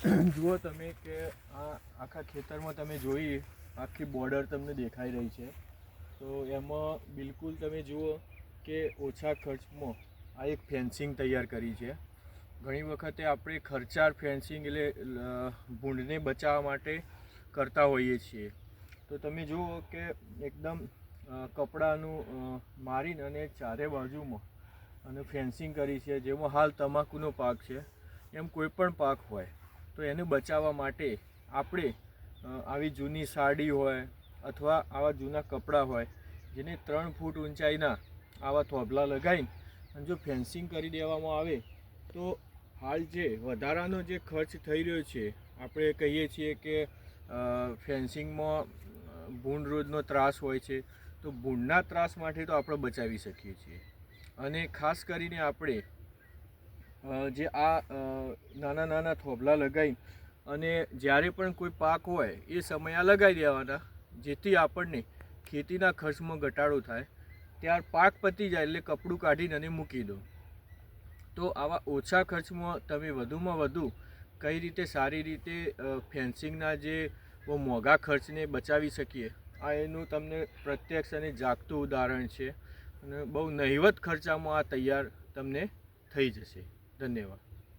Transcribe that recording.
જુઓ તમે કે આ આખા ખેતરમાં તમે જોઈ આખી બોર્ડર તમને દેખાઈ રહી છે. તો એમાં બિલકુલ તમે જુઓ કે ઓછા ખર્ચમાં આ એક ફેન્સિંગ તૈયાર કરી છે. ઘણી વખતે આપણે ખર્ચાળ ફેન્સિંગ એટલે ભૂંડને બચાવવા માટે કરતા હોઈએ છીએ. તો તમે જુઓ કે એકદમ કપડાનું મારીને અને ચારે બાજુમાં અને ફેન્સિંગ કરી છે, જેમાં હાલ તમાકુનો પાક છે. એમ કોઈ પણ પાક હોય. તો એને બચાવવા માટે આપણે આવી જૂની સાડી હોય અથવા આવા જૂના કપડાં હોય, જેને ત્રણ ફૂટ ઊંચાઈના આવા થોભલા લગાવીને જો ફેન્સિંગ કરી દેવામાં આવે, તો હાલ જે વધારાનો જે ખર્ચ થઈ રહ્યો છે, આપણે કહીએ છીએ કે ફેન્સિંગમાં ભૂંડ ત્રાસ હોય છે, તો ભૂંડના ત્રાસ માટે તો આપણે બચાવી શકીએ છીએ. અને ખાસ કરીને આપણે જે આ નાના નાના થોભલા લગાવી અને જ્યારે પણ કોઈ પાક હોય એ સમયે આ લગાવી દેવાના, જેથી આપણને ખેતીના ખર્ચમાં ઘટાડો થાય. ત્યાર પાક પતી જાય એટલે કપડું કાઢીને અને મૂકી દો. તો આવા ઓછા ખર્ચમાં તમે વધુમાં વધુ કઈ રીતે સારી રીતે ફેન્સિંગના જે મોંઘા ખર્ચને બચાવી શકીએ, આ એનું તમને પ્રત્યક્ષ અને જાગતું ઉદાહરણ છે. અને બહુ નહિવત ખર્ચામાં આ તૈયાર તમને થઈ જશે. 真的哇